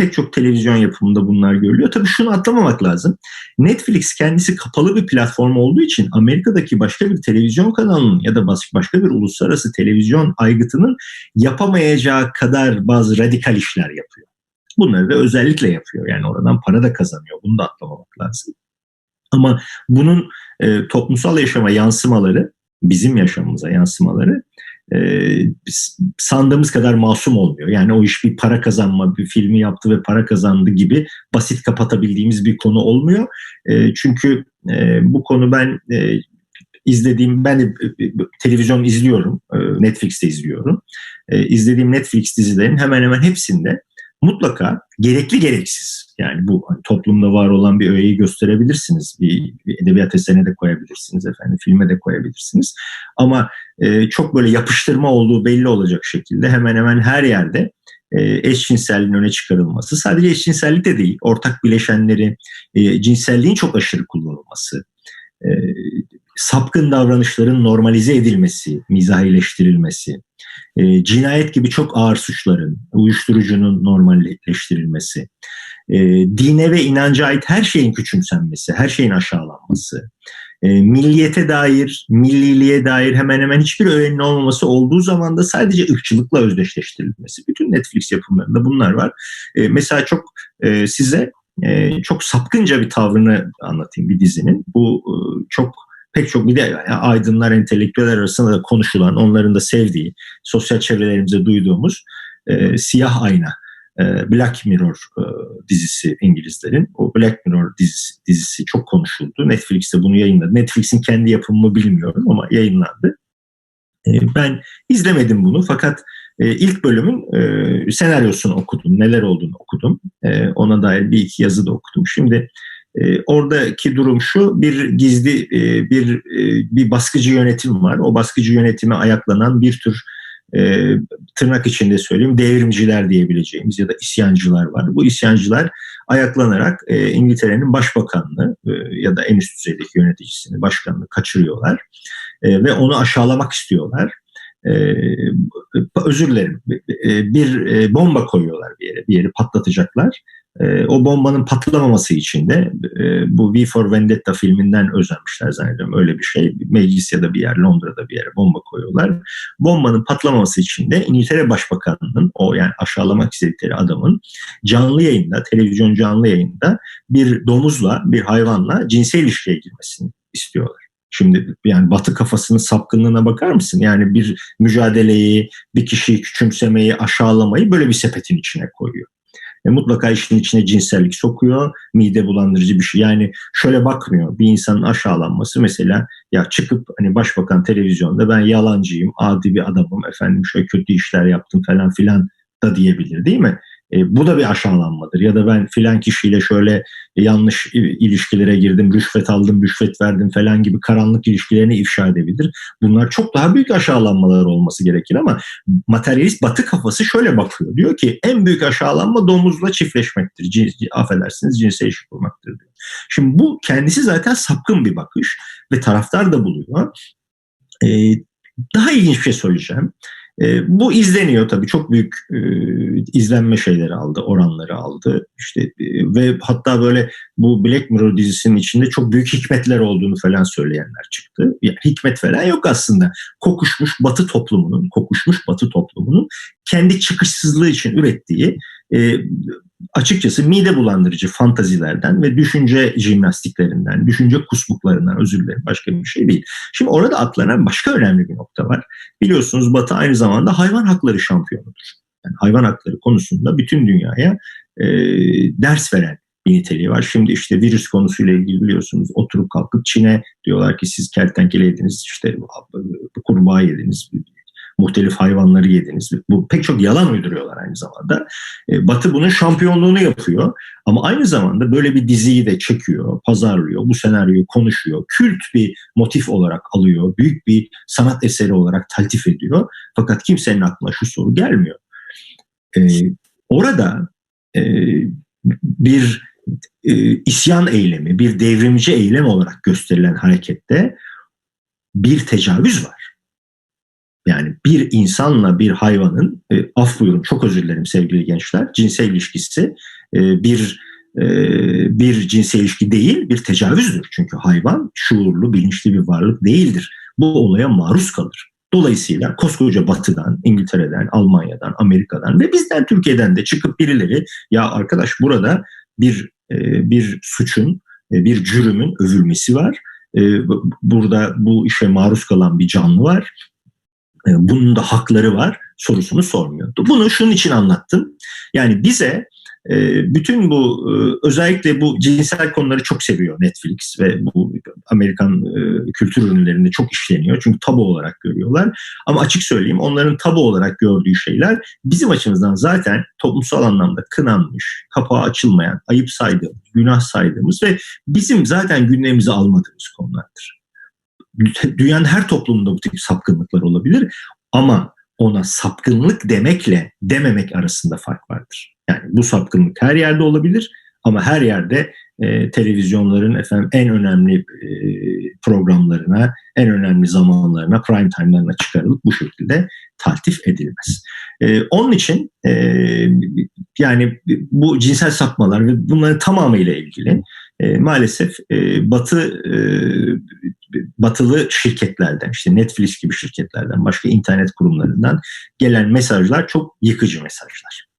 pek çok televizyon yapımında bunlar görülüyor. Tabii şunu atlamamak lazım. Netflix kendisi kapalı bir platform olduğu için Amerika'daki başka bir televizyon kanalının ya da başka bir uluslararası televizyon aygıtının yapamayacağı kadar bazı radikal işler yapıyor. Bunları da özellikle yapıyor. Yani oradan para da kazanıyor. Bunu da atlamamak lazım. Ama bunun e, toplumsal yaşama yansımaları, bizim yaşamımıza yansımaları e, sandığımız kadar masum olmuyor. Yani o iş bir para kazanma, bir filmi yaptı ve para kazandı gibi basit kapatabildiğimiz bir konu olmuyor. E, çünkü e, bu konu ben e, izlediğim, ben de e, e, televizyon izliyorum, e, Netflix'te izliyorum. E, izlediğim Netflix dizilerin hemen hemen hepsinde mutlaka gerekli gereksiz yani bu hani toplumda var olan bir öğeyi gösterebilirsiniz. Bir, bir edebiyat eserine de koyabilirsiniz efendim, filme de koyabilirsiniz. Ama e, çok böyle yapıştırma olduğu belli olacak şekilde hemen hemen her yerde e, eşcinselliğin öne çıkarılması. Sadece eşcinsellik de değil, ortak bileşenleri, e, cinselliğin çok aşırı kullanılması, e, sapkın davranışların normalize edilmesi, mizahileştirilmesi, e, cinayet gibi çok ağır suçların, uyuşturucunun normalleştirilmesi, e, dine ve inanca ait her şeyin küçümsenmesi, her şeyin aşağılanması, e, milliyete dair, milliliğe dair hemen hemen hiçbir öğenin olmaması olduğu zaman da sadece ırkçılıkla özdeşleştirilmesi. Bütün Netflix yapımlarında bunlar var. E, mesela çok e, size e, çok sapkınca bir tavrını anlatayım bir dizinin. Bu e, çok pek çok bir de aydınlar, entelektüeller arasında da konuşulan, onların da sevdiği, sosyal çevrelerimizde duyduğumuz e, Siyah Ayna, e, Black Mirror e, dizisi İngilizlerin. O Black Mirror dizisi, dizisi çok konuşuldu. Netflix'te bunu yayınladı. Netflix'in kendi yapımını bilmiyorum ama yayınlandı. E, ben izlemedim bunu fakat e, ilk bölümün e, senaryosunu okudum, neler olduğunu okudum. E, ona dair bir iki yazı da okudum. Şimdi e, oradaki durum şu, bir gizli e, bir e, bir baskıcı yönetim var. O baskıcı yönetime ayaklanan bir tür e, tırnak içinde söyleyeyim devrimciler diyebileceğimiz ya da isyancılar var. Bu isyancılar ayaklanarak e, İngiltere'nin başbakanını e, ya da en üst düzeydeki yöneticisini, başkanını kaçırıyorlar e, ve onu aşağılamak istiyorlar. E, özür dilerim e, bir e, bomba koyuyorlar bir yere, bir yeri patlatacaklar e, o bombanın patlamaması için de e, bu V for Vendetta filminden özenmişler zannediyorum. Öyle bir şey. Meclis ya da bir yer Londra'da bir yere bomba koyuyorlar. Bombanın patlamaması için de İngiltere Başbakanı'nın o yani aşağılamak istedikleri adamın canlı yayında, televizyon canlı yayında bir domuzla, bir hayvanla cinsel ilişkiye girmesini istiyorlar. Şimdi yani batı kafasının sapkınlığına bakar mısın? Yani bir mücadeleyi, bir kişiyi küçümsemeyi, aşağılamayı böyle bir sepetin içine koyuyor e, mutlaka işin içine cinsellik sokuyor, mide bulandırıcı bir şey. Yani şöyle bakmıyor bir insanın aşağılanması mesela ya çıkıp hani başbakan televizyonda ben yalancıyım, adi bir adamım, efendim şöyle kötü işler yaptım falan filan da diyebilir değil mi? E, bu da bir aşağılanmadır. Ya da ben filan kişiyle şöyle yanlış ilişkilere girdim, rüşvet aldım, rüşvet verdim falan gibi karanlık ilişkilerini ifşa edebilir. Bunlar çok daha büyük aşağılanmalar olması gerekir ama materyalist batı kafası şöyle bakıyor. Diyor ki en büyük aşağılanma domuzla çiftleşmektir. Cins, affedersiniz cinsel ilişki kurmaktır diyor. Şimdi bu kendisi zaten sapkın bir bakış ve taraftar da buluyor. Ee, daha ilginç bir şey söyleyeceğim. E, bu izleniyor tabii çok büyük e, izlenme şeyleri aldı, oranları aldı. İşte e, ve hatta böyle bu Black Mirror dizisinin içinde çok büyük hikmetler olduğunu falan söyleyenler çıktı. Yani hikmet falan yok aslında. Kokuşmuş Batı toplumunun, kokuşmuş Batı toplumunun kendi çıkışsızlığı için ürettiği açıkçası mide bulandırıcı fantazilerden ve düşünce jimnastiklerinden, düşünce kusmuklarından özür dilerim başka bir şey değil. Şimdi orada atlanan başka önemli bir nokta var. Biliyorsunuz Batı aynı zamanda hayvan hakları şampiyonudur. Yani hayvan hakları konusunda bütün dünyaya e, ders veren bir niteliği var. Şimdi işte virüs konusuyla ilgili biliyorsunuz oturup kalkıp Çin'e diyorlar ki siz kertenkele yediniz, işte kurbağa yediniz, muhtelif hayvanları yediniz. Bu pek çok yalan uyduruyorlar aynı zamanda. E, Batı bunun şampiyonluğunu yapıyor ama aynı zamanda böyle bir diziyi de çekiyor, pazarlıyor, bu senaryoyu konuşuyor, kült bir motif olarak alıyor, büyük bir sanat eseri olarak taltif ediyor. Fakat kimsenin aklına şu soru gelmiyor. E, orada e, bir e, isyan eylemi, bir devrimci eylem olarak gösterilen harekette bir tecavüz var Yani bir insanla bir hayvanın, e, af buyurun çok özür dilerim sevgili gençler, cinsel ilişkisi e, bir e, bir cinsel ilişki değil, bir tecavüzdür. Çünkü hayvan şuurlu, bilinçli bir varlık değildir. Bu olaya maruz kalır. Dolayısıyla koskoca batıdan, İngiltere'den, Almanya'dan, Amerika'dan ve bizden Türkiye'den de çıkıp birileri ya arkadaş burada bir e, bir suçun, e, bir cürümün övülmesi var. E, burada bu işe maruz kalan bir canlı var. E, bunun da hakları var sorusunu sormuyordu. Bunu şunun için anlattım. Yani bize ee, bütün bu e, özellikle bu cinsel konuları çok seviyor Netflix ve bu Amerikan e, kültür ürünlerinde çok işleniyor. Çünkü tabu olarak görüyorlar. Ama açık söyleyeyim onların tabu olarak gördüğü şeyler bizim açımızdan zaten toplumsal anlamda kınanmış, kapağı açılmayan, ayıp saydığımız, günah saydığımız ve bizim zaten gündemimize almadığımız konulardır. Dünyanın her toplumunda bu tip sapkınlıklar olabilir ama ona sapkınlık demekle dememek arasında fark vardır. Yani bu sapkınlık her yerde olabilir ama her yerde e, televizyonların efendim en önemli e, programlarına, en önemli zamanlarına, prime time'larına çıkarılıp bu şekilde taltif edilmez. E, onun için e, yani bu cinsel sapmalar ve bunların tamamıyla ilgili e, maalesef e, Batı e, batılı şirketlerden işte Netflix gibi şirketlerden başka internet kurumlarından gelen mesajlar çok yıkıcı mesajlar.